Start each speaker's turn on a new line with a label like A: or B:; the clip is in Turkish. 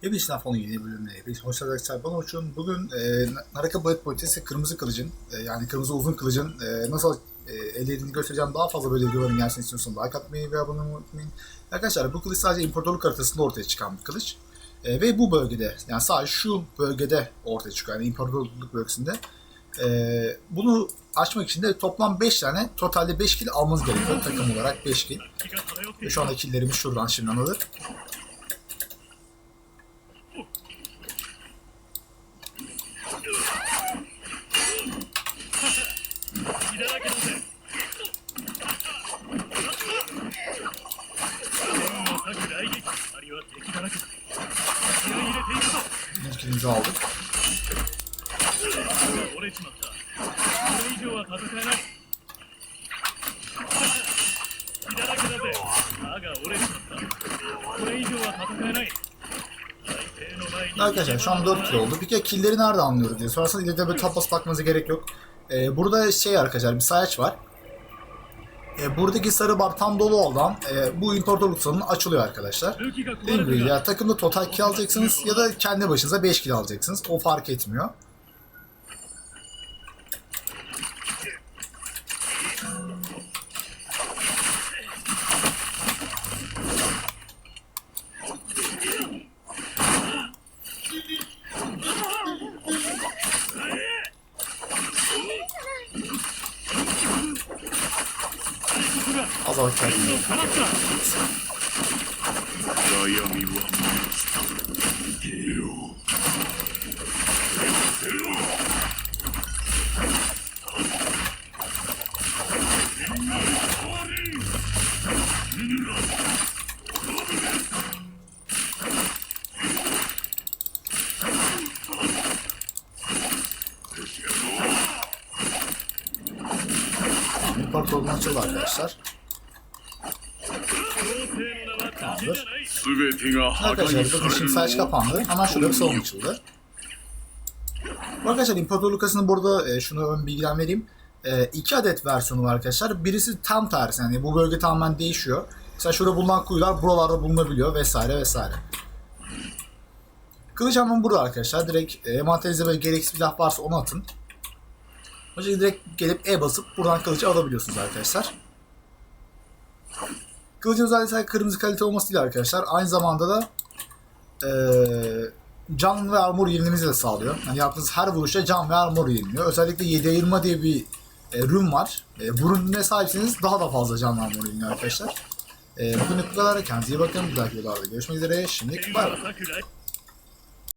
A: Hepiniz Sinafon yeni bölümüne hepiniz hoş geldiniz. Ben Orçun. Bugün e, Naraka Blade Politesi Kırmızı Kılıcın, e, yani Kırmızı Uzun Kılıcın e, nasıl e, edildiğini göstereceğim. Daha fazla böyle videoların gelsin istiyorsanız like atmayı ve abone olmayı unutmayın. Arkadaşlar bu kılıç sadece imparatorluk haritasında ortaya çıkan bir kılıç. E, ve bu bölgede, yani sadece şu bölgede ortaya çıkıyor. Yani imparatorluk bölgesinde. E, bunu açmak için de toplam 5 tane, totalde 5 kill almanız gerekiyor. Takım olarak 5 kill. Ve şu anda killlerimiz şuradan şimdi alır.
B: 前に
A: Arkadaşlar şu an 4 kill oldu. Bir killleri nerede anlıyoruz diye. Sonrasında ileride böyle tapas bakmanıza gerek yok. Ee, burada şey arkadaşlar bir sayaç var. E, buradaki sarı bar tam dolu olan e, bu imparatorluk sanını açılıyor arkadaşlar. Dediğim gibi ya takımda total kill alacaksınız ya da kendi başınıza 5 kill alacaksınız. O fark etmiyor.
C: ゲロ
A: İmparatorluğun açıldı arkadaşlar.
C: Tamamdır.
A: Arkadaşlar
C: burada
A: şimdi saç kapandı. Hemen şurada bir savunma açıldı. Arkadaşlar İmparator Lucas'ın burada e, şunu ön bilgilen vereyim. E, iki adet versiyonu var arkadaşlar. Birisi tam tersi. Yani bu bölge tamamen değişiyor. Mesela şurada bulunan kuyular buralarda bulunabiliyor vesaire vesaire. Kılıç hemen burada arkadaşlar. Direkt e, envanterinizde böyle gereksiz bir laf varsa onu atın. Hocam direkt gelip E basıp buradan kılıcı alabiliyorsunuz arkadaşlar. Kılıcın özelliği sadece kırmızı kalite olması değil arkadaşlar. Aynı zamanda da e, can ve armor yenilimizi de sağlıyor. Yani yaptığınız her vuruşta can ve armor yeniliyor. Özellikle 7 ayırma diye bir e, rune var. E, bu rune'e sahipseniz daha da fazla can ve armor yeniliyor arkadaşlar. E, bugünlük bu kadar. Kendinize iyi bakın. Bir dahaki videolarda görüşmek üzere.
B: Şimdi
A: bay bay.